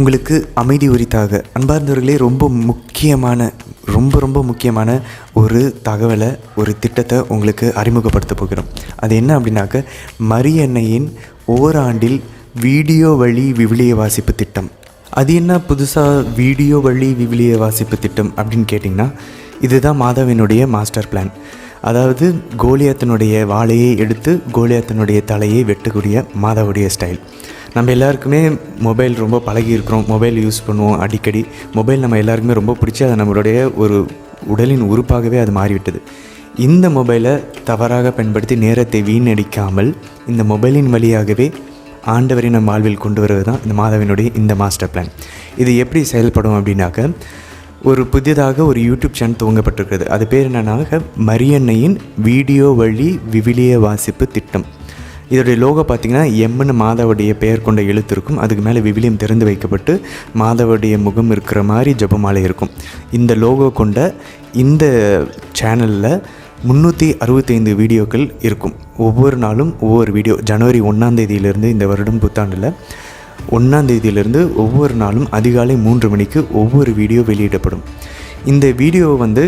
உங்களுக்கு அமைதி உரித்தாக. அன்பார்ந்தவர்களே ரொம்ப முக்கியமான ரொம்ப ரொம்ப முக்கியமான ஒரு தகவலை ஒரு திட்டத்தை உங்களுக்கு அறிமுகப்படுத்த போகிறோம். அது என்ன அப்படின்னாக்க மரியன்னையின் ஓராண்டில் வீடியோ வழி விவிலிய வாசிப்பு திட்டம். அது என்ன புதுசாக வீடியோ வழி விவிலிய வாசிப்பு திட்டம் அப்படின்னு கேட்டிங்கன்னா இதுதான் மாதாவினுடைய மாஸ்டர் பிளான். அதாவது கோலியாத்தனுடைய வாழையை எடுத்து கோலியாத்தனுடைய தலையை வெட்டக்கூடிய மாதாவுடைய ஸ்டைல். நம்ம எல்லாருக்குமே மொபைல் ரொம்ப பழகி இருக்கிறோம் மொபைல் யூஸ் பண்ணுவோம் அடிக்கடி. மொபைல் நம்ம எல்லாருக்குமே ரொம்ப பிடிச்சி அது நம்மளுடைய ஒரு உடலின் உறுப்பாகவே அது மாறிவிட்டது. இந்த மொபைலை தவறாக பயன்படுத்தி நேரத்தை வீணடிக்காமல் இந்த மொபைலின் வழியாகவே ஆண்டவரை நம் வாழ்வில் கொண்டு வருவது தான் இந்த மாதவனுடைய இந்த மாஸ்டர் பிளான் இது எப்படி செயல்படும் அப்படின்னாக்க ஒரு புதிதாக ஒரு யூடியூப் சேனல் துவங்கப்பட்டிருக்கிறது. அது பேர் என்னன்னாக மரியன்னையின் வீடியோ வழி விவிலிய வாசிப்பு திட்டம். இதோடைய லோகோ பார்த்தீங்கன்னா எம்னு மாதவுடைய பெயர் கொண்ட எழுத்து இருக்கும். அதுக்கு மேலே விவிலியம் திறந்து வைக்கப்பட்டு மாதவுடைய முகம் இருக்கிற மாதிரி ஜெபமாலை இருக்கும். இந்த லோகோ கொண்ட இந்த சேனலில் முந்நூற்றி அறுபத்தைந்து வீடியோக்கள் இருக்கும். ஒவ்வொரு நாளும் ஒவ்வொரு வீடியோ. ஜனவரி ஒன்றாந்தேதியிலிருந்து இந்த வருடம் புத்தாண்டில் ஒன்றாந்தேதியிலிருந்து ஒவ்வொரு நாளும் அதிகாலை மூன்று மணிக்கு ஒவ்வொரு வீடியோ வெளியிடப்படும். இந்த வீடியோ வந்து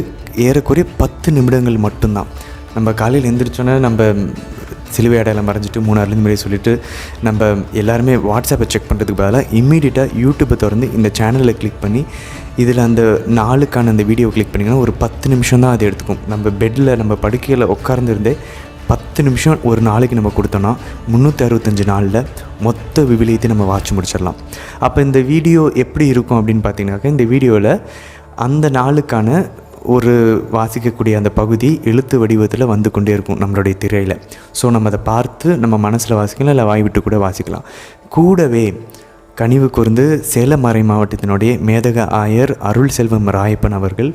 ஏறக்குறைய பத்து நிமிடங்கள் மட்டும்தான். நம்ம காலையில் எழுந்திரிச்சோன்னே நம்ம சிலுவை அடையாளம் மறைஞ்சிட்டு மூணாறுலேருந்து மாதிரி சொல்லிட்டு நம்ம எல்லாருமே வாட்ஸ்அப்பை செக் பண்ணுறதுக்கு பதிலாக இம்மீடியட்டாக யூடியூப்பை திறந்து இந்த சேனலில் கிளிக் பண்ணி இதில் அந்த நாளுக்கான அந்த வீடியோ கிளிக் பண்ணிங்கன்னா ஒரு பத்து நிமிஷம் தான் அது எடுத்துக்கும். நம்ம பெட்டில் நம்ம படுக்கையில் உட்கார்ந்துருந்தே பத்து நிமிஷம் ஒரு நாளைக்கு நம்ம கொடுத்தோன்னா முந்நூற்றி அறுபத்தஞ்சு நாளில் மொத்த விவிலியத்தை நம்ம வாட்ச் முடிச்சிடலாம். அப்போ இந்த வீடியோ எப்படி இருக்கும் அப்படின்னு பார்த்தீங்கன்னாக்கா இந்த வீடியோவில் அந்த நாளுக்கான ஒரு வாசிக்கக்கூடிய அந்த பகுதி எழுத்து வடிவத்தில் வந்து கொண்டே இருக்கும் நம்மளுடைய திரையில். ஸோ நம்ம அதை பார்த்து நம்ம மனசில் வாசிக்கலாம் இல்லை வாய் விட்டு கூட வாசிக்கலாம். கூடவே கனிவு கூர்ந்து சேலம் மறை மாவட்டத்தினுடைய மேதக ஆயர் அருள் செல்வம் ராயப்பன் அவர்கள்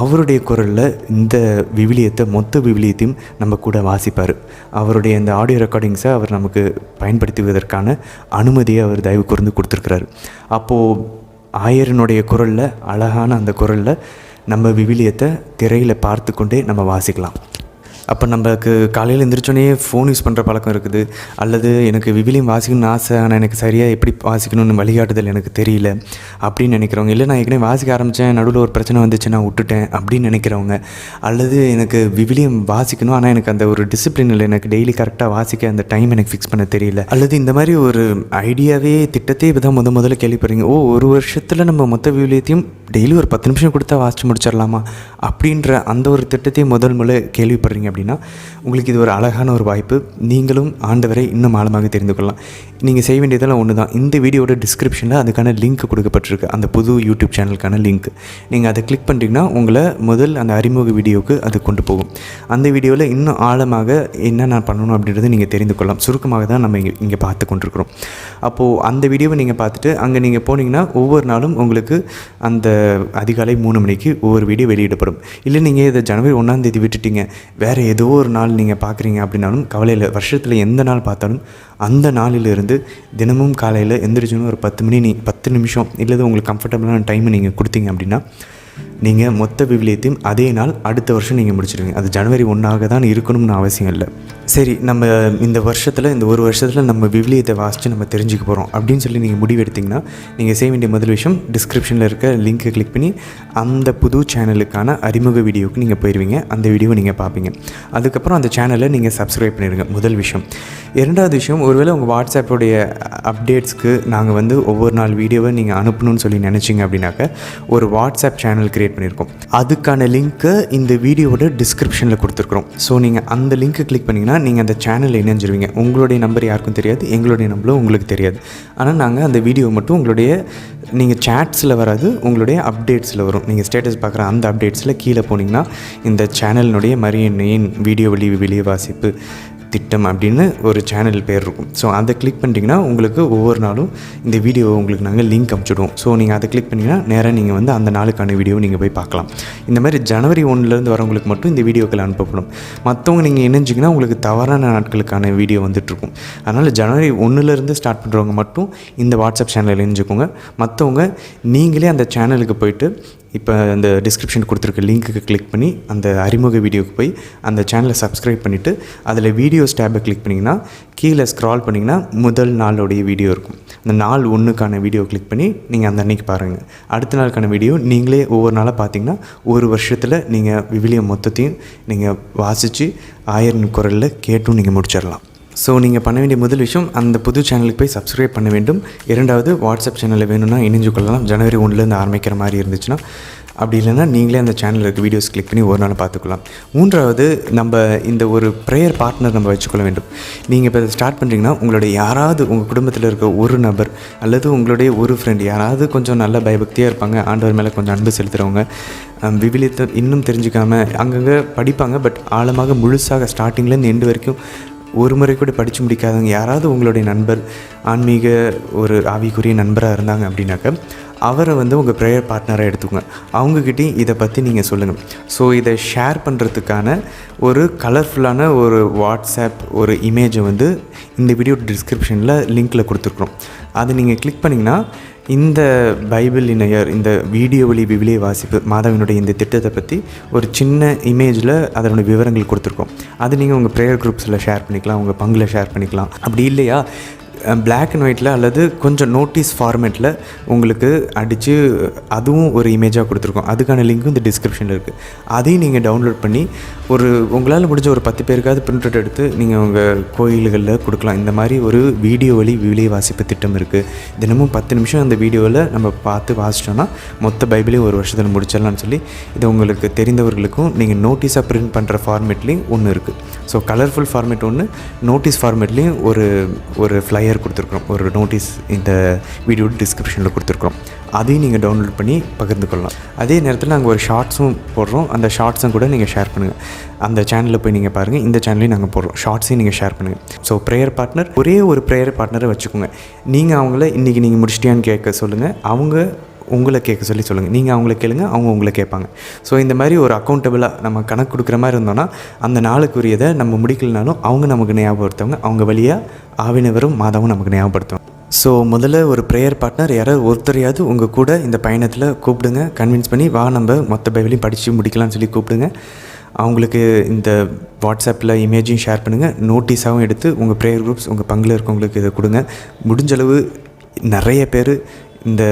அவருடைய குரலில் இந்த விவிலியத்தை மொத்த விவிலியத்தையும் நம்ம கூட வாசிப்பார். அவருடைய இந்த ஆடியோ ரெக்கார்டிங்ஸை அவர் நமக்கு பயன்படுத்துவதற்கான அனுமதியை அவர் தயவு கூர்ந்து கொடுத்துருக்கிறார். அப்போது ஆயரனுடைய குரலில் அழகான அந்த குரலில் நம்ம விவிலியத்தை திரையில் பார்த்து கொண்டே நம்ம வாசிக்கலாம். அப்போ நம்மளுக்கு காலையில் எந்திரிச்சோன்னே ஃபோன் யூஸ் பண்ணுற பழக்கம் இருக்குது. அல்லது எனக்கு விவிலியம் வாசிக்கணும்னு ஆசை ஆனால் எனக்கு சரியாக எப்படி வாசிக்கணும்னு வழிகாட்டுதல் எனக்கு தெரியல அப்படின்னு நினைக்கிறவங்க இல்லை நான் ஏற்கனவே வாசிக்க ஆரம்பித்தேன் நடுவில் ஒரு பிரச்சனை வந்துச்சு நான் விட்டுட்டேன் அப்படின்னு நினைக்கிறவங்க அல்லது எனக்கு விவிலியம் வாசிக்கணும் ஆனால் எனக்கு அந்த ஒரு டிசிப்ளின் இல்லை எனக்கு டெய்லி கரெக்டாக வாசிக்க அந்த டைம் எனக்கு ஃபிக்ஸ் பண்ண தெரியல. அல்லது இந்த மாதிரி ஒரு ஐடியாவே திட்டத்தையே இப்போ தான் முத முதல்ல கேள்விப்படுறீங்க ஓ ஒரு வருஷத்தில் நம்ம மொத்த விவிலியத்தையும் டெய்லி ஒரு பத்து நிமிஷம் கொடுத்தா வாசித்து முடிச்சிடலாமா அப்படின்ற அந்த ஒரு திட்டத்தையும் முதல் முதல்ல கேள்விப்படுறீங்க அப்படின்னு உங்களுக்கு இது ஒரு அழகான ஒரு வாய்ப்பு. நீங்களும் ஆண்டவரை இன்னும் ஆழமாக தெரிந்து கொள்ளலாம். நீங்கள் செய்ய வேண்டியதெல்லாம் ஒன்று தான் இந்த வீடியோட டிஸ்கிரிப்ஷனில் அதுக்கான லிங்க் கொடுக்கப்பட்டிருக்கு. அந்த புது யூடியூப் சேனலுக்கான லிங்க் நீங்கள் அதை கிளிக் பண்ணிட்டீங்கன்னா உங்களை முதல் அந்த அறிமுக வீடியோவுக்கு அது கொண்டு போகும். அந்த வீடியோவில் இன்னும் ஆழமாக என்ன நான் பண்ணணும் அப்படின்றத நீங்கள் தெரிந்து கொள்ளலாம். சுருக்கமாக தான் நம்ம இங்கே இங்கே பார்த்து கொண்டிருக்கிறோம். அப்போது அந்த வீடியோவை நீங்கள் பார்த்துட்டு அங்கே நீங்கள் போனீங்கன்னா ஒவ்வொரு நாளும் உங்களுக்கு அந்த அதிகாலை மூணு மணிக்கு ஒவ்வொரு வீடியோ வெளியிடப்படும். இல்லை நீங்கள் இதை ஜனவரி ஒன்றாந்தேதி விட்டுட்டீங்க. வேறு ஏதோ ஒரு நாள் நீங்கள் பார்க்குறீங்க அப்படின்னாலும் கவலையில் வருஷத்தில் எந்த நாள் பார்த்தாலும் அந்த நாளிலிருந்து தினமும் காலையில் எந்திரிச்சோன்னு ஒரு பத்து மணி நீ பத்து நிமிஷம் இல்லை உங்களுக்கு கம்ஃபர்டபுளான டைமை நீங்கள் கொடுத்தீங்க அப்படின்னா நீங்கள் மொத்த விவிலியத்தையும் அதே நாள் அடுத்த வருஷம் நீங்கள் முடிச்சிடுவீங்க அது ஜனவரி ஒன்றாக தான் இருக்கணும்னு அவசியம் இல்லை. சரி நம்ம இந்த வருஷத்தில் இந்த ஒரு வருஷத்தில் நம்ம விவிலியத்தை வாசித்து நம்ம தெரிஞ்சுக்க போகிறோம் அப்படின்னு சொல்லி நீங்கள் முடிவு எடுத்திங்கன்னா நீங்கள் செய்ய வேண்டிய முதல் விஷயம் டிஸ்கிரிப்ஷனில் இருக்க லிங்க்கை கிளிக் பண்ணி அந்த புது சேனலுக்கான அறிமுக வீடியோவுக்கு நீங்கள் போயிடுவீங்க அந்த வீடியோவை நீங்கள் பார்ப்பீங்க. அதுக்கப்புறம் அந்த சேனலை நீங்கள் சப்ஸ்கிரைப் பண்ணிடுங்க முதல் விஷயம். இரண்டாவது விஷயம் ஒருவேளை உங்கள் வாட்ஸ்அப்போடைய அப்டேட்ஸ்க்கு நாங்கள் வந்து ஒவ்வொரு நாள் வீடியோவை நீங்கள் அனுப்பணும்னு சொல்லி நினச்சிங்க அப்படின்னாக்க ஒரு வாட்ஸ்அப் சேனல் கிரியேட் பண்ணியிருக்கோம். அதுக்கான லிங்க்கை இந்த வீடியோவோட டிஸ்கிரிப்ஷனில் கொடுத்துருக்குறோம். ஸோ நீங்கள் அந்த லிங்க்கை கிளிக் பண்ணிங்கன்னா நீங்கள் அந்த சேனலில் இணைஞ்சிருவீங்க. உங்களுடைய நம்பர் யாருக்கும் தெரியாது எங்களுடைய நம்பரும் உங்களுக்கு தெரியாது. ஆனால் நாங்கள் அந்த வீடியோ மட்டும் உங்களுடைய நீங்கள் சேட்ஸில் வராது உங்களுடைய அப்டேட்ஸில் வரும். நீங்கள் ஸ்டேட்டஸ் பார்க்குற அந்த அப்டேட்ஸில் கீழே போனீங்கன்னா இந்த சேனலினுடைய மரியன் வீடியோ வெளி வெளியே வாசிப்பு திட்டம் அப்படின்னு ஒரு சேனல் பேர் இருக்கும். ஸோ அதை கிளிக் பண்ணிட்டீங்கன்னா உங்களுக்கு ஒவ்வொரு நாளும் இந்த வீடியோவை உங்களுக்கு நாங்கள் லிங்க் அமுச்சிடுவோம். ஸோ நீங்கள் அதை கிளிக் பண்ணிங்கன்னா நேராக நீங்கள் வந்து அந்த நாளுக்கான வீடியோவை நீங்கள் போய் பார்க்கலாம். இந்த மாதிரி ஜனவரி ஒன்றுலேருந்து வரவங்களுக்கு மட்டும் இந்த வீடியோக்கள் அனுப்பப்படும். மற்றவங்க நீங்கள் இணைஞ்சிங்கன்னா உங்களுக்கு தவறான நாட்களுக்கான வீடியோ வந்துட்டுருக்கும். அதனால் ஜனவரி ஒன்றுலேருந்து ஸ்டார்ட் பண்ணுறவங்க மட்டும் இந்த வாட்ஸ்அப் சேனலில் இணைஞ்சுக்கோங்க. மற்றவங்க நீங்களே அந்த சேனலுக்கு போயிட்டு இப்போ அந்த டிஸ்கிரிப்ஷன் கொடுத்துருக்க லிங்க்குக்கு கிளிக் பண்ணி அந்த அறிமுக வீடியோக்கு போய் அந்த சேனலை சப்ஸ்கிரைப் பண்ணிவிட்டு அதில் வீடியோஸ் டேபை கிளிக் பண்ணிங்கன்னா கீழே ஸ்க்ரால் பண்ணிங்கன்னா முதல் நாளுடைய வீடியோ இருக்கும். அந்த நாள் ஒன்றுக்கான வீடியோ கிளிக் பண்ணி நீங்கள் அந்த அன்னைக்கு பாருங்கள் அடுத்த நாளுக்கான வீடியோ நீங்களே ஒவ்வொரு நாளாக பார்த்தீங்கன்னா ஒரு வருஷத்தில் நீங்கள் விவிலியம் மொத்தத்தையும் நீங்கள் வாசித்து ஆயிரம் குரலில் கேட்டும் நீங்கள் முடிச்சிடலாம். ஸோ நீங்கள் பண்ண வேண்டிய முதல் விஷயம் அந்த புது சேனலுக்கு போய் சப்ஸ்கிரைப் பண்ண வேண்டும். இரண்டாவது வாட்ஸ்அப் சேனலில் வேணும்னா இணைஞ்சு கொள்ளலாம். ஜனவரி ஒன்றுலேருந்து ஆரம்பிக்கிற மாதிரி இருந்துச்சுன்னா அப்படி இல்லைன்னா நீங்களே அந்த சேனலில் இருக்க வீடியோஸ் கிளிக் பண்ணி ஒரு நாள் பார்த்துக்கலாம். மூன்றாவது நம்ம இந்த ஒரு ப்ரேயர் பார்ட்னர் நம்ம வச்சுக்கொள்ள வேண்டும். நீங்கள் இப்போ ஸ்டார்ட் பண்ணுறீங்கன்னா உங்களுடைய யாராவது உங்கள் குடும்பத்தில் இருக்க ஒரு நபர் அல்லது உங்களுடைய ஒரு ஃப்ரெண்ட் யாராவது கொஞ்சம் நல்ல பயபக்தியாக இருப்பாங்க ஆண்டவர் மேலே கொஞ்சம் அன்பு செலுத்துகிறவங்க விவிலியத்தை இன்னும் தெரிஞ்சுக்காமல் அங்கங்கே படிப்பாங்க பட் ஆழமாக முழுசாக ஸ்டார்டிங்லேருந்து எண்டு வரைக்கும் ஒரு முறை கூட படித்து முடிக்காதவங்க யாராவது உங்களுடைய நண்பர் ஆன்மீக ஒரு ஆவிக்குரிய நண்பராக இருந்தாங்க அப்படின்னாக்க அவரை வந்து உங்கள் ப்ரேயர் பார்ட்னராக எடுத்துக்கோங்க. அவங்கக்கிட்டையும் இதை பற்றி நீங்கள் சொல்லுங்கள் ஸோ இதை ஷேர் பண்ணுறதுக்கான ஒரு கலர்ஃபுல்லான ஒரு வாட்ஸ்அப் ஒரு இமேஜை வந்து இந்த வீடியோ டிஸ்கிரிப்ஷனில் லிங்க்கில் கொடுத்துருக்குறோம். அதை நீங்கள் கிளிக் பண்ணிங்கன்னா இந்த பைபிள் இணையர் இந்த வீடியோ ஒளி விவிலிய வாசிப்பு மாதவினுடைய இந்த திட்டத்தை பற்றி ஒரு சின்ன இமேஜில் அதனுடைய விவரங்கள் கொடுத்துருக்கோம். அது நீங்கள் உங்கள் ப்ரேயர் குரூப்ஸில் ஷேர் பண்ணிக்கலாம் உங்கள் பங்கில் ஷேர் பண்ணிக்கலாம். அப்படி இல்லையா? பிளாக் அண்ட் ஒயிட்டில் அல்லது கொஞ்சம் நோட்டீஸ் ஃபார்மேட்டில் உங்களுக்கு அடித்து அதுவும் ஒரு இமேஜாக கொடுத்துருக்கோம். அதுக்கான லிங்க்கும் இந்த டிஸ்கிரிப்ஷனில் இருக்குது அதையும் நீங்கள் டவுன்லோட் பண்ணி ஒரு உங்களால் முடிஞ்ச ஒரு பத்து பேருக்காவது பிரிண்ட் அவுட் எடுத்து நீங்கள் உங்கள் கோயில்களில் கொடுக்கலாம். இந்த மாதிரி ஒரு வீடியோ வழி விலை வாசிப்பு திட்டம் இருக்குது தினமும் பத்து நிமிஷம் அந்த வீடியோவில் நம்ம பார்த்து வாசிச்சோன்னா மொத்த பைபிளையும் ஒரு வருஷத்தில் முடிச்சிடலாம்னு சொல்லி இது உங்களுக்கு தெரிந்தவர்களுக்கும் நீங்கள் நோட்டீஸாக பிரிண்ட் பண்ணுற ஃபார்மேட்லேயும் ஒன்று இருக்குது ஸோ கலர்ஃபுல் ஃபார்மேட் ஒன்று நோட்டீஸ் ஃபார்மேட்லேயும் ஒரு ஒரு ஃப்ளையர் கொடுத்துருக்குறோம். ஒரு நோட்டீஸ் இந்த வீடியோ டிஸ்கிரிப்ஷனில் கொடுத்துருக்குறோம். அதையும் நீங்கள் டவுன்லோட் பண்ணி பகிர்ந்து கொள்ளலாம். அதே நேரத்தில் நாங்கள் ஒரு ஷார்ட்ஸும் போடுறோம். அந்த ஷார்ட்ஸும் கூட நீங்கள் ஷேர் பண்ணுங்கள் அந்த சேனலில் போய் நீங்கள் பாருங்கள் இந்த சேனலையும் நாங்கள் போடுறோம். ஷார்ட்ஸையும் நீங்கள் ஷேர் பண்ணுங்கள் ஸோ ப்ரேயர் பார்ட்னர் ஒரே ஒரு ப்ரேயர் பார்ட்னரை வச்சுக்கோங்க. நீங்கள் அவங்கள இன்றைக்கி நீங்கள் முடிச்சிட்டியான்னு கேட்க சொல்லுங்கள் அவங்க உங்களை கேட்க சொல்லி சொல்லுங்கள் நீங்கள் அவங்கள கேளுங்க அவங்க உங்களை கேட்பாங்க. ஸோ இந்த மாதிரி ஒரு அக்கௌண்டபிளாக நம்ம கணக்கு கொடுக்குற மாதிரி இருந்தோன்னா அந்த நாளுக்குரியதை நம்ம முடிக்கலனாலும் அவங்க நமக்கு ஞாபகப்படுத்துவாங்க. அவங்க வழியாக ஆவினவரும் மாதாவும் நமக்கு ஞாபகப்படுத்துவாங்க. ஸோ முதல்ல ஒரு ப்ரேயர் பார்ட்னர் யாராவது ஒருத்தரையாவது உங்கள் கூட இந்த பயணத்தில் கூப்பிடுங்க. கன்வின்ஸ் பண்ணி வா நம்ம மொத்த பைபிளையும் படித்து முடிக்கலாம்னு சொல்லி கூப்பிடுங்க. அவங்களுக்கு இந்த வாட்ஸ்அப்பில் இமேஜையும் ஷேர் பண்ணுங்கள் நோட்டீஸாகவும் எடுத்து உங்கள் ப்ரேயர் குரூப்ஸ் உங்கள் பங்கில் இருக்கவங்களுக்கு இதை கொடுங்க. முடிஞ்சளவு நிறைய பேர் இந்த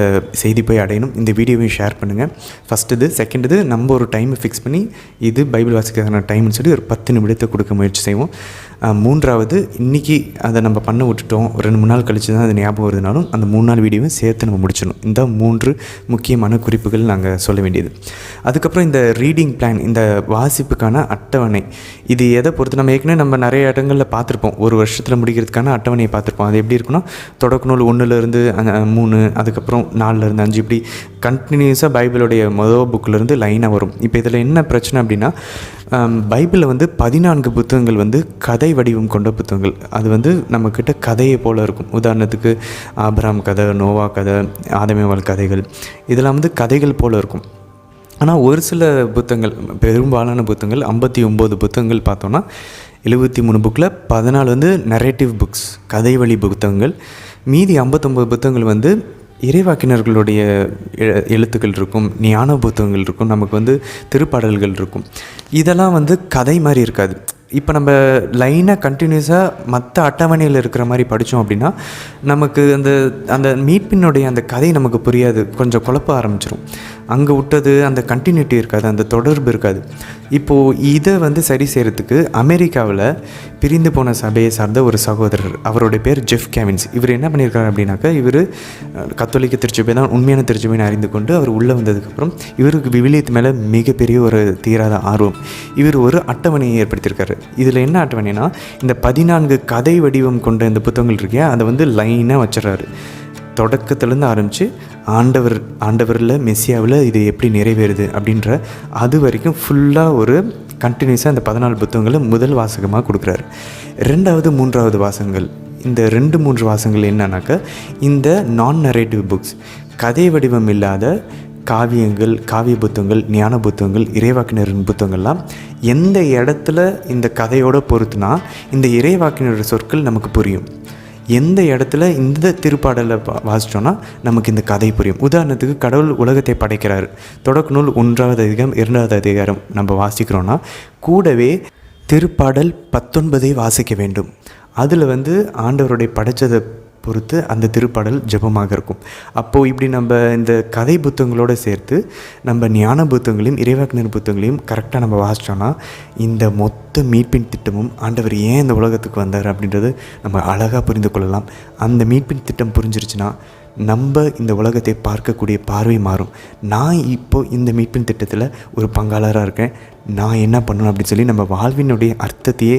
செய்தி போய் அடையணும். இந்த வீடியோவையும் ஷேர் பண்ணுங்கள் ஃபஸ்ட் இது. செகண்ட் இது நம்ம ஒரு டைமை ஃபிக்ஸ் பண்ணி இது பைபிள் வாசிக்கிறதுக்கான டைம்னு சொல்லி ஒரு பத்து நிமிடத்தை கொடுக்க முயற்சி செய்வோம். மூன்றாவது இன்றைக்கி அதை நம்ம பண்ண விட்டுட்டோம். ஒரு ரெண்டு மூணு நாள் கழிச்சு தான் அது ஞாபகம் வருதுனாலும் அந்த மூணு நாள் வீடியோவும் சேர்த்து நம்ம முடிச்சிடணும். இந்த மூன்று முக்கியமான குறிப்புகள் நாங்கள் சொல்ல வேண்டியது. அதுக்கப்புறம் இந்த ரீடிங் பிளான் இந்த வாசிப்புக்கான அட்டவணை. இது எதை பொறுத்து? நம்ம ஏற்கனவே நம்ம நிறைய இடங்களில் பார்த்துருப்போம். ஒரு வருஷத்தில் முடிக்கிறதுக்கான அட்டவணையை பார்த்துருப்போம். அது எப்படி இருக்குன்னா தொடக்க நூல் ஒன்றுலேருந்து மூணு அதுக்கப்புறம் நாலுலேருந்து அஞ்சு இப்படி கண்டினியூஸாக பைபிளுடைய மொதல் புக்கிலேருந்து லைனாக வரும். இப்போ இதில் என்ன பிரச்சனை அப்படின்னா பைபிளில் வந்து பதினான்கு புத்தகங்கள் வந்து கதை வடிவம் கொண்ட புத்தகங்கள். அது வந்து நம்மக்கிட்ட கதையை போல் இருக்கும். உதாரணத்துக்கு ஆபராம் கதை நோவா கதை ஆதமேவாள் கதைகள். இதெல்லாம் வந்து கதைகள் போல் இருக்கும். ஆனால் ஒரு சில புத்தகங்கள் பெரும்பாலான புத்தகங்கள் ஐம்பத்தி ஒம்பது புத்தகங்கள் பார்த்தோன்னா எழுபத்தி மூணு புக்கில் பதினாலு வந்து நரேட்டிவ் புக்ஸ் கதை வழி புத்தகங்கள். மீதி ஐம்பத்தொம்பது புத்தகங்கள் வந்து இறைவாக்கினர்களுடைய எ- எழுத்துக்கள் இருக்கும் ஞான புத்தகங்கள் இருக்கும் நமக்கு வந்து திருப்பாடல்கள் இருக்கும். இதெல்லாம் வந்து கதை மாதிரி இருக்காது. இப்போ நம்ம லைனாக கண்டினியூஸாக மற்ற அட்டவணையில் இருக்கிற மாதிரி படித்தோம் அப்படின்னா நமக்கு அந்த அந்த மீட்பினுடைய அந்த கதை நமக்கு புரியாது. கொஞ்சம் குழப்ப ஆரம்பிச்சிடும் அங்கே விட்டது அந்த கண்டினியூட்டி இருக்காது அந்த தொடர்பு இருக்காது. இப்போது இதை வந்து சரி செய்கிறதுக்கு அமெரிக்காவில் பிரிந்து போன சபையை சார்ந்த ஒரு சகோதரர் அவருடைய பேர் ஜெஃப் கேவின்ஸ். இவர் என்ன பண்ணியிருக்காரு அப்படின்னாக்கா இவர் கத்தோலிக்க திருச்சபை தான் உண்மையான திருச்சபைன்னு அறிந்து கொண்டு அவர் உள்ளே வந்ததுக்கப்புறம் இவருக்கு விவிலியத்து மேலே மிகப்பெரிய ஒரு தீராத ஆர்வம். இவர் ஒரு அட்டவணையை ஏற்படுத்தியிருக்காரு. இதில் என்ன அட்டவணைனா இந்த பதினான்கு கதை வடிவம் கொண்ட இந்த புத்தகங்கள் இருக்கே அதை வந்து லைனாக வச்சிடறாரு. தொடக்கத்துலேருந்து ஆரம்பித்து ஆண்டவர் ஆண்டவரில் மெஸ்ஸியாவில் இது எப்படி நிறைவேறுது அப்படின்ற அது வரைக்கும் ஃபுல்லாக ஒரு கண்டினியூஸாக அந்த பதினாலு புத்தகங்களை முதல் வாசகமாக கொடுக்குறாரு. ரெண்டாவது மூன்றாவது வாசகங்கள். இந்த ரெண்டு மூன்று வாசகங்கள் என்னன்னாக்கா இந்த நான் நரேட்டிவ் புக்ஸ் கதை வடிவம் இல்லாத காவியங்கள் காவிய புத்தகங்கள் ஞான புத்தகங்கள் இறைவாக்கினரின் புத்தகங்கள்லாம் எந்த இடத்துல இந்த கதையோடு பொறுத்துனா இந்த இறைவாக்கினரோட சொற்கள் நமக்கு புரியும். எந்த இடத்துல இந்த திருப்பாடலை வாசிச்சோன்னா நமக்கு இந்த கதை புரியும். உதாரணத்துக்கு கடவுள் உலகத்தை படைக்கிறார். தொடக்க நூல் ஒன்றாவது அதிகாரம் இரண்டாவது அதிகாரம் நம்ம வாசிக்கிறோன்னா கூடவே திருப்பாடல் பத்தொன்பதை வாசிக்க வேண்டும். அதில் வந்து ஆண்டவருடைய படைச்சதை பொறுத்து அந்த திருப்பாடல் ஜெபமாக இருக்கும். அப்போது இப்படி நம்ம இந்த கதை புத்தகங்களோடு சேர்த்து நம்ம ஞான புத்தகங்களையும் இறைவாக்கினர் புத்தகங்களையும் கரெக்டாக நம்ம வாசித்தோன்னா இந்த மொத்த மீட்பின் திட்டமும் ஆண்டவர் ஏன் இந்த உலகத்துக்கு வந்தார் அப்படின்றது நம்ம அழகாக புரிந்து கொள்ளலாம். அந்த மீட்பின் திட்டம் புரிஞ்சிருச்சுன்னா நம்ம இந்த உலகத்தை பார்க்கக்கூடிய பார்வை மாறும். நான் இப்போ இந்த மீட்பின் திட்டத்தில் ஒரு பங்காளராக இருக்கேன். நான் என்ன பண்ணணும் அப்படின்னு சொல்லி நம்ம வாழ்வினுடைய அர்த்தத்தையே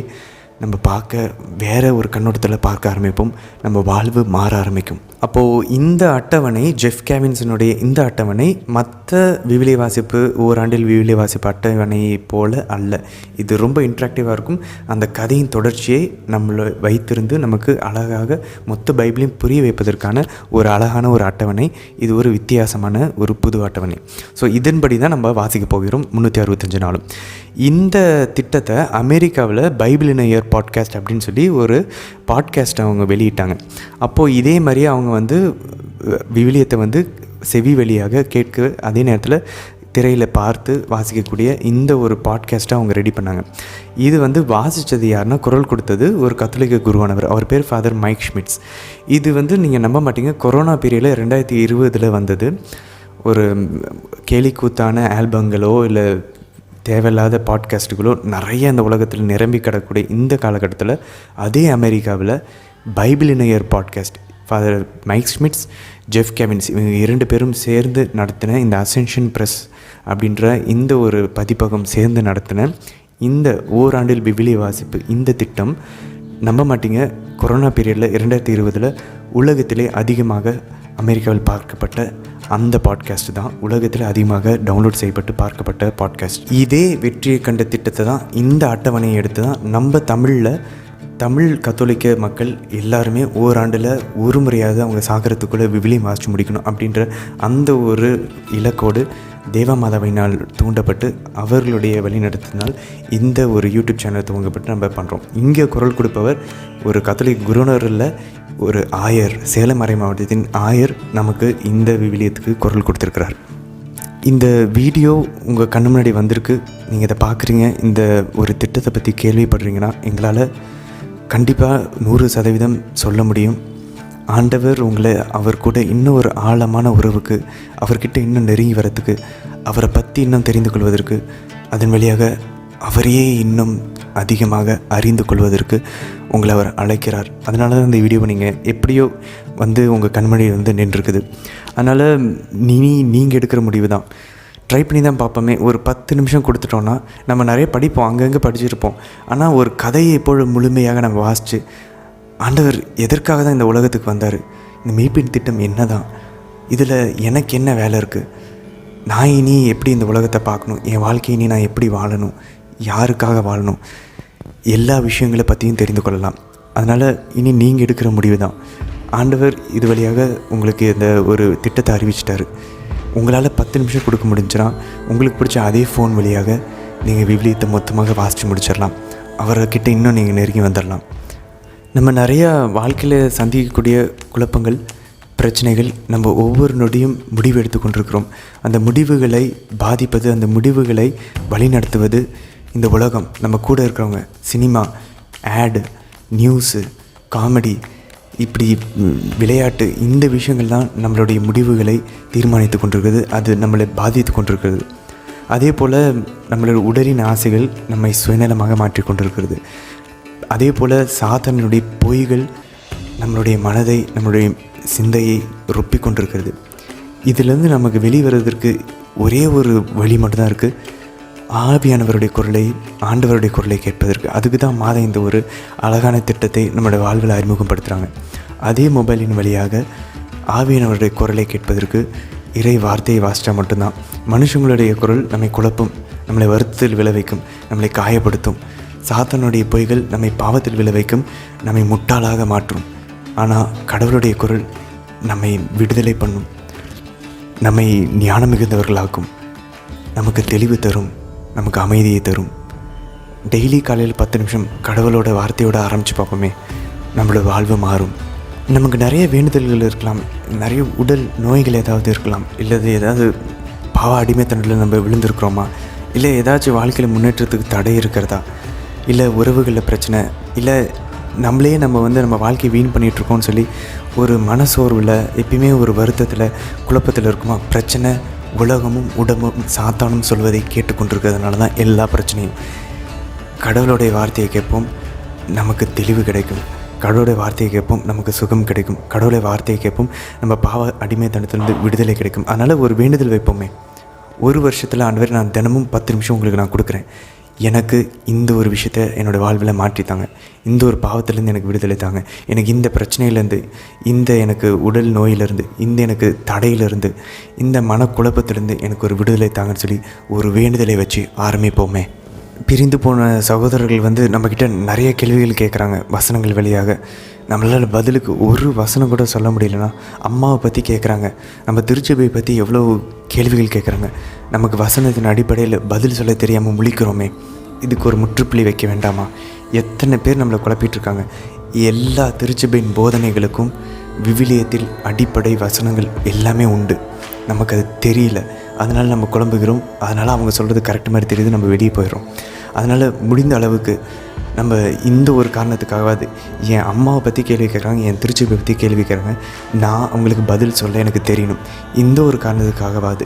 நம்ம பார்க்க வேறு ஒரு கண்ணோட்டத்தில் பார்க்க ஆரம்பிப்போம். நம்ம வாழ்வு மாற ஆரம்பிக்கும். அப்போது இந்த அட்டவணை ஜெஃப் கேவின்ஸினுடைய இந்த அட்டவணை மற்ற விவிலிய வாசிப்பு ஓராண்டில் விவிலிய வாசிப்பு அட்டவணையை போல அல்ல. இது ரொம்ப இன்ட்ராக்டிவாக இருக்கும். அந்த கதையின் தொடர்ச்சியை நம்மளை வைத்திருந்து நமக்கு அழகாக மொத்த பைபிளையும் புரிய வைப்பதற்கான ஒரு அழகான ஒரு அட்டவணை. இது ஒரு வித்தியாசமான ஒரு புது அட்டவணை. ஸோ இதன்படி தான் நம்ம வாசிக்க போகிறோம் முந்நூற்றி அறுபத்தஞ்சு நாளும். இந்த திட்டத்தை அமெரிக்காவில் பைபிள் இன் இயர் பாட்காஸ்ட் அப்படின்னு சொல்லி ஒரு பாட்காஸ்ட் அவங்க வெளியிட்டாங்க. அப்போது இதே மாதிரி அவங்க வந்து விவிலியத்தை வந்து செவி வழியாக கேட்க அதே நேரத்தில் திரையில் பார்த்து வாசிக்கக்கூடிய இந்த ஒரு பாட்காஸ்ட்டை அவங்க ரெடி பண்ணாங்க. இது வந்து வாசித்தது யாருன்னா குரல் கொடுத்தது ஒரு கத்தோலிக்க குருவானவர். அவர் பேர் ஃபாதர் மைக் ஷ்மிட்ஸ் இது வந்து நீங்கள் நம்ப மாட்டீங்க. கொரோனா பீரியடில் ரெண்டாயிரத்தி இருபதில் வந்தது. ஒரு கேலிக்கூத்தான ஆல்பங்களோ இல்லை தேவையில்லாத பாட்காஸ்ட்டுகளோ நிறைய இந்த உலகத்தில் நிரம்பி கிடக்கூடிய இந்த காலகட்டத்தில் அதே அமெரிக்காவில் Bible இணையர் podcast father Mike Schmitz Jeff Cavins இவங்க இரண்டு பேரும் சேர்ந்து நடத்தின இந்த அசென்ஷன் ப்ரெஸ் அப்படின்ற இந்த ஒரு பதிப்பகம் சேர்ந்து நடத்தின இந்த ஓராண்டில் விவிலிய வாசிப்பு இந்த திட்டம் நம்ப மாட்டீங்க. கொரோனா பீரியடில் இரண்டாயிரத்தி இருபதில் உலகத்திலே அதிகமாக அமெரிக்காவில் பார்க்கப்பட்ட அந்த பாட்காஸ்ட் தான். உலகத்தில் அதிகமாக டவுன்லோட் செய்யப்பட்டு பார்க்கப்பட்ட பாட்காஸ்ட் இதே வெற்றியை கண்ட திட்டத்தை தான் இந்த அட்டவணையை எடுத்து தான் நம்ம தமிழில் தமிழ் கத்தோலிக்க மக்கள் எல்லாருமே ஓராண்டில் ஒரு முறையாவது அவங்க சாகரத்துக்குள்ளே விவிலியம் வாசித்து முடிக்கணும் அப்படின்ற அந்த ஒரு இலக்கோடு தேவமாதாவினால் தூண்டப்பட்டு அவர்களுடைய வழிநடத்தினால் இந்த ஒரு யூடியூப் சேனல் துவங்கப்பட்டு நம்ம பண்ணுறோம் இங்கே குரல் கொடுப்பவர் ஒரு கத்தோலிக் குருணரில் ஒரு ஆயர் சேலம் மாவட்டத்தின் ஆயர் நமக்கு இந்த விவிலியத்துக்கு குரல் கொடுத்துருக்கிறார். இந்த வீடியோ உங்கள் கண்ணு முன்னாடி வந்திருக்கு. நீங்கள் இதை பார்க்குறீங்க இந்த ஒரு திட்டத்தை பற்றி கேள்விப்படுறீங்கன்னா எங்களால் கண்டிப்பாக நூறு சதவீதம் சொல்ல முடியும். ஆண்டவர் உங்களை அவர் கூட இன்னும் ஒரு ஆழமான உறவுக்கு அவர்கிட்ட இன்னும் நெருங்கி வரத்துக்கு அவரை பற்றி இன்னும் தெரிந்து கொள்வதற்கு அதன் வழியாக அவரையே இன்னும் அதிகமாக அறிந்து கொள்வதற்கு உங்களை அவர் அழைக்கிறார். அதனால தான் இந்த வீடியோவை நீங்கள் எப்படியோ வந்து உங்கள் கண்மணி வந்து நின்றுருக்குது. அதனால் நீ நீங்கள் எடுக்கிற முடிவு தான் ட்ரை பண்ணி தான் பார்ப்போமே. ஒரு பத்து நிமிஷம் கொடுத்துட்டோன்னா நம்ம நிறைய படிப்போம் அங்கங்கே படிச்சிருப்போம். ஆனால் ஒரு கதையை எப்பொழுது முழுமையாக நம்ம வாசித்து ஆண்டவர் எதற்காக தான் இந்த உலகத்துக்கு வந்தார்? இந்த மீட்பின் திட்டம் என்ன தான் இதில் எனக்கு என்ன வேலை இருக்குது நான் இனி எப்படி இந்த உலகத்தை பார்க்கணும்? என் வாழ்க்கையை இனி நான் எப்படி வாழணும்? யாருக்காக வாழணும்? எல்லா விஷயங்களை பற்றியும் தெரிந்து கொள்ளலாம். அதனால் இனி நீங்கள் எடுக்கிற முடிவு தான் ஆண்டவர் இது வழியாக உங்களுக்கு இந்த ஒரு திட்டத்தை அறிவிச்சிட்டாரு. உங்களால் பத்து நிமிஷம் கொடுக்க முடிஞ்சுன்னா உங்களுக்கு பிடிச்ச அதே ஃபோன் வழியாக நீங்கள் விவிலியத்தை மொத்தமாக வாசித்து முடிச்சிடலாம். அவர்கிட்ட இன்னும் நீங்கள் நெருங்கி வந்துடலாம். நம்ம நிறையா வாழ்க்கையில் சந்திக்கக்கூடிய குழப்பங்கள் பிரச்சனைகள் நம்ம ஒவ்வொரு நொடியும் முடிவு எடுத்து கொண்டிருக்கிறோம். அந்த முடிவுகளை பாதிப்பது அந்த முடிவுகளை வழிநடத்துவது இந்த உலகம். நம்ம கூட இருக்கிறவங்க சினிமா ஆடு நியூஸு காமெடி இப்படி விளையாட்டு இந்த விஷயங்கள் தான் நம்மளுடைய முடிவுகளை தீர்மானித்து கொண்டிருக்கிறது அது நம்மளை பாதித்து கொண்டிருக்கிறது. அதே போல் நம்மளோட உடலின் ஆசைகள் நம்மை சுயநலமாக மாற்றி கொண்டிருக்கிறது. அதே போல் சாத்தானுடைய பொய்கள் நம்மளுடைய மனதை நம்மளுடைய சிந்தையை ரொப்பி கொண்டிருக்கிறது. இதிலிருந்து நமக்கு வெளிவருவதற்கு ஒரே ஒரு வழி மட்டும்தான் இருக்குது ஆவியானவருடைய குரலை ஆண்டவருடைய குரலை கேட்பதற்கு அதுக்கு தான் மாதம் இந்த ஒரு அழகான திட்டத்தை நம்மளுடைய வாழ்வில் அறிமுகப்படுத்துகிறாங்க அதே மொபைலின் வழியாக ஆவியானவருடைய குரலை கேட்பதற்கு இறை வார்த்தையை வாசித்தா மட்டும்தான். மனுஷங்களுடைய குரல் நம்மை குழப்பும் நம்மளை வருத்தத்தில் விளைவிக்கும் நம்மளை காயப்படுத்தும். சாத்தனுடைய பொய்கள் நம்மை பாவத்தில் விளைவிக்கும் நம்மை முட்டாளாக மாற்றும். ஆனால் கடவுளுடைய குரல் நம்மை விடுதலை பண்ணும் நம்மை ஞானம் மிகுந்தவர்களாக்கும் நமக்கு தெளிவு தரும் நமக்கு அமைதியை தரும். டெய்லி காலையில் பத்து நிமிஷம் கடவுளோட வார்த்தையோட ஆரம்பித்து பார்ப்போமே. நம்மளோட வாழ்வு மாறும். நமக்கு நிறைய வேண்டுதல்கள் இருக்கலாம். நிறைய உடல் நோய்கள் ஏதாவது இருக்கலாம். இல்லை ஏதாவது பாவ அடிமைத்தனத்தில் நம்ம விழுந்திருக்கிறோமா? இல்லை ஏதாச்சும் வாழ்க்கையில் முன்னேற்றத்துக்கு தடை இருக்கிறதா? இல்லை உறவுகளில் பிரச்சனை? இல்லை நம்மளே நம்ம வந்து நம்ம வாழ்க்கையை வீண் பண்ணிகிட்ருக்கோம்னு சொல்லி ஒரு மனசோர்வில் எப்பயுமே ஒரு வருத்தத்தில் குழப்பத்தில் இருக்குமா? பிரச்சனை உலகமும் உடம்பும் சாத்தானும் சொல்வதை கேட்டுக்கொண்டிருக்கிறதுனால தான் எல்லா பிரச்சனையும். கடவுளுடைய வார்த்தையை கேட்போம் நமக்கு தெளிவு கிடைக்கும். கடவுளுடைய வார்த்தையை கேட்போம் நமக்கு சுகம் கிடைக்கும். கடவுளுடைய வார்த்தையை கேட்போம் நம்ம பாவ அடிமைத்தனத்திலிருந்து விடுதலை கிடைக்கும். அதனால் ஒரு வேண்டுதல் வைப்போமே. ஒரு வருஷத்தில் ஆண்டவர் நான் தினமும் பத்து நிமிஷம் உங்களுக்கு நான் கொடுக்குறேன். எனக்கு இந்த ஒரு விஷயத்த என்னோடய வாழ்வில் மாற்றித்தாங்க. இந்த ஒரு பாவத்திலேருந்து எனக்கு விடுதலை தாங்க. எனக்கு இந்த பிரச்சனையிலேருந்து இந்த எனக்கு உடல் நோயிலேருந்து இந்த எனக்கு தடையிலேருந்து இந்த மனக்குழப்பத்திலேருந்து எனக்கு ஒரு விடுதலை தாங்கன்னு சொல்லி ஒரு வேண்டுதலை வச்சு ஆரம்பிப்போமே. பிரிந்து போன சகோதரர்கள் வந்து நம்மக்கிட்ட நிறைய கேள்விகள் கேட்குறாங்க வசனங்கள் வழியாக. நம்மளால் பதிலுக்கு ஒரு வசனம் கூட சொல்ல முடியலன்னா அம்மாவை பற்றி கேட்குறாங்க நம்ம திருச்சபையை பற்றி எவ்வளோ கேள்விகள் கேட்குறாங்க நமக்கு வசனத்தின் அடிப்படையில் பதில் சொல்ல தெரியாமல் முழிக்கிறோமே. இதுக்கு ஒரு முற்றுப்புள்ளி வைக்க வேண்டாமா? எத்தனை பேர் நம்மளை குழப்பிட்டுருக்காங்க. எல்லா திருச்சபையின் போதனைகளுக்கும் விவிலியத்தில் அடிப்படை வசனங்கள் எல்லாமே உண்டு. நமக்கு அது தெரியல. அதனால் நம்ம குழம்புகிறோம். அதனால் அவங்க சொல்கிறது கரெக்ட் மாதிரி தெரியுது. நம்ம வெளியே போயிடுறோம். அதனால் முடிந்த அளவுக்கு நம்ம இந்த ஒரு காரணத்துக்காகவாது என் அம்மாவை பற்றி கேள்வி கேட்குறாங்க என் திருச்சியை பற்றி கேள்வி கேட்குறாங்க நான் அவங்களுக்கு பதில் சொல்ல எனக்கு தெரியணும். இந்த ஒரு காரணத்துக்காகவாது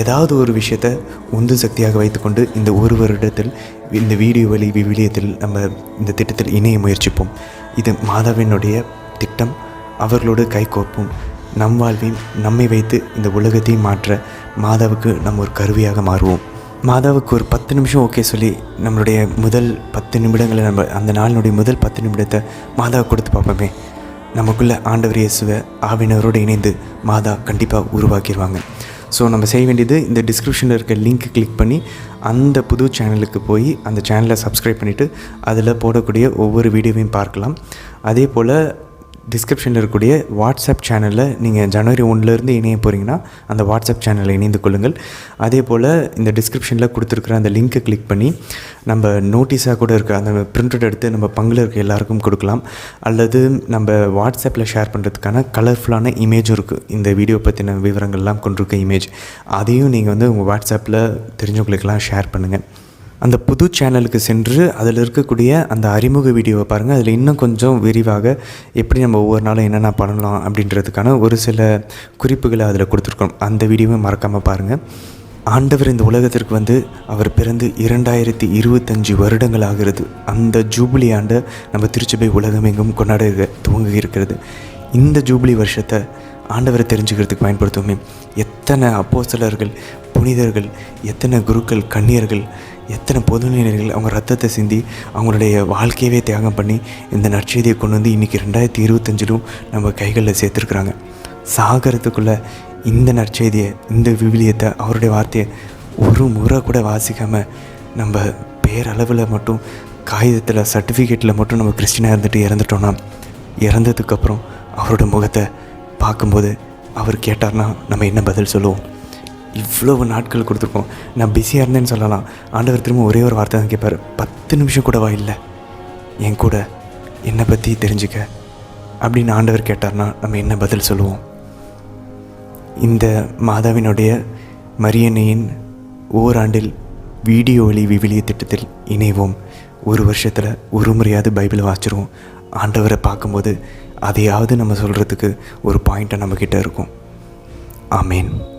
ஏதாவது ஒரு விஷயத்த உந்து சக்தியாக வைத்துக்கொண்டு இந்த ஒரு வருடத்தில் இந்த வீடியோ வழி விவிலியத்தில் நம்ம இந்த திட்டத்தில் இணைய முயற்சிப்போம். இது மாதாவினுடைய திட்டம். அவர்களோடு கைகோர்ப்போம் நம் வாழ்வையும் நம்மை வைத்து இந்த உலகத்தையும் மாற்ற மாதாவுக்கு நம்ம ஒரு கருவியாக மாறுவோம். மாதாவுக்கு ஒரு பத்து நிமிஷம் ஓகே சொல்லி நம்மளுடைய முதல் பத்து நிமிடங்களை நம்ம அந்த நாளினுடைய முதல் பத்து நிமிடத்தை மாதாவை கொடுத்து பார்ப்போமே. நமக்குள்ள ஆண்டவர் இயேசுவை ஆவினரோடு இணைந்து மாதா கண்டிப்பாக உருவாக்கிடுவாங்க. ஸோ நம்ம செய்ய வேண்டியது இந்த டிஸ்கிரிப்ஷனில் இருக்க லிங்க் கிளிக் பண்ணி அந்த புது சேனலுக்கு போய் அந்த சேனலை சப்ஸ்கிரைப் பண்ணிவிட்டு அதில் போடக்கூடிய ஒவ்வொரு வீடியோவையும் பார்க்கலாம். அதே போல் டிஸ்கிரிப்ஷனில் இருக்கக்கூடிய வாட்ஸ்அப் சேனலில் நீங்கள் ஜனவரி ஒன்றுலேருந்து இணைய போகிறீங்கன்னா அந்த வாட்ஸ்அப் சேனலில் இணைந்து கொள்ளுங்கள். அதே போல் இந்த டிஸ்கிரிப்ஷனில் கொடுத்துருக்குற அந்த லிங்க்கை கிளிக் பண்ணி நம்ம நோட்டீஸாக கூட இருக்க அந்த பிரிண்டட் எடுத்து நம்ம பங்கில் இருக்க எல்லாருக்கும் கொடுக்கலாம். அல்லது நம்ம வாட்ஸ்அப்பில் ஷேர் பண்ணுறதுக்கான கலர்ஃபுல்லான இமேஜும் இருக்குது இந்த வீடியோ பற்றின விவரங்கள்லாம் கொண்டிருக்க இமேஜ் அதையும் நீங்கள் வந்து உங்கள் வாட்ஸ்அப்பில் தெரிஞ்சவங்களுக்கெல்லாம் ஷேர் பண்ணுங்கள் அந்த புது சேனலுக்கு சென்று அதில் இருக்கக்கூடிய அந்த அறிமுக வீடியோவை பாருங்கள் அதில் இன்னும் கொஞ்சம் விரிவாக எப்படி நம்ம ஒவ்வொரு நாளும் என்னென்ன பண்ணலாம் அப்படின்றதுக்கான ஒரு சில குறிப்புகளை அதில் கொடுத்துருக்கோம். அந்த வீடியோவை மறக்காமல் பாருங்கள் ஆண்டவர் இந்த உலகத்திற்கு வந்து அவர் பிறந்து இரண்டாயிரத்தி இருபத்தஞ்சி வருடங்கள் ஆகிறது. அந்த ஜூபிலி ஆண்டை நம்ம திருச்சபை உலகமெங்கும் கொண்டாட துவங்கி இருக்கிறது. இந்த ஜூபிலி வருஷத்தை ஆண்டவரை தெரிஞ்சுக்கிறதுக்கு பயன்படுத்துவோமே. எத்தனை அப்போசலர்கள் புனிதர்கள் எத்தனை குருக்கள் கண்ணியர்கள் எத்தனை பொதுநிலைகள் அவங்க ரத்தத்தை சிந்தி அவங்களுடைய வாழ்க்கையவே தியாகம் பண்ணி இந்த நற்செய்தியை கொண்டு வந்து இன்றைக்கி ரெண்டாயிரத்தி இருபத்தஞ்சிலும் நம்ம கைகளில் சேர்த்துருக்குறாங்க. சாகிறதுக்குள்ளே இந்த நற்செய்தியை இந்த விவிலியத்தை அவருடைய வார்த்தையை ஒரு முறை கூட வாசிக்காமல் நம்ம பேரளவில் மட்டும் காகிதத்தில் சர்டிஃபிகேட்டில் மட்டும் நம்ம கிறிஸ்டினாக இருந்துட்டு இறந்துட்டோன்னா இறந்ததுக்கப்புறம் அவரோட முகத்தை பார்க்கும்போது அவர் கேட்டார்னா நம்ம என்ன பதில் சொல்லுவோம்? இவ்வளவு நாட்கள் கொடுத்துருக்கோம். நான் பிஸியாக இருந்தேன்னு சொல்லலாம். ஆண்டவர் திரும்ப ஒரே ஒரு வார்த்தை தான் கேட்பார். பத்து நிமிஷம் கூடவா இல்லை? என் கூட என்னை பற்றி தெரிஞ்சுக்க? அப்படின்னு ஆண்டவர் கேட்டார்னா நம்ம என்ன பதில் சொல்லுவோம்? இந்த மாதாவினுடைய மரியன்னையின் ஓராண்டில் வீடியோ ஒளி விவிலிய திட்டத்தில் இணைவோம். ஒரு வருஷத்தில் ஒரு முறையாவது பைபிளை வாச்சிருவோம் ஆண்டவரை பார்க்கும்போது அதையாவது நம்ம சொல்கிறதுக்கு ஒரு பாயிண்ட்டை நம்மக்கிட்ட இருக்கும். ஆமேன்.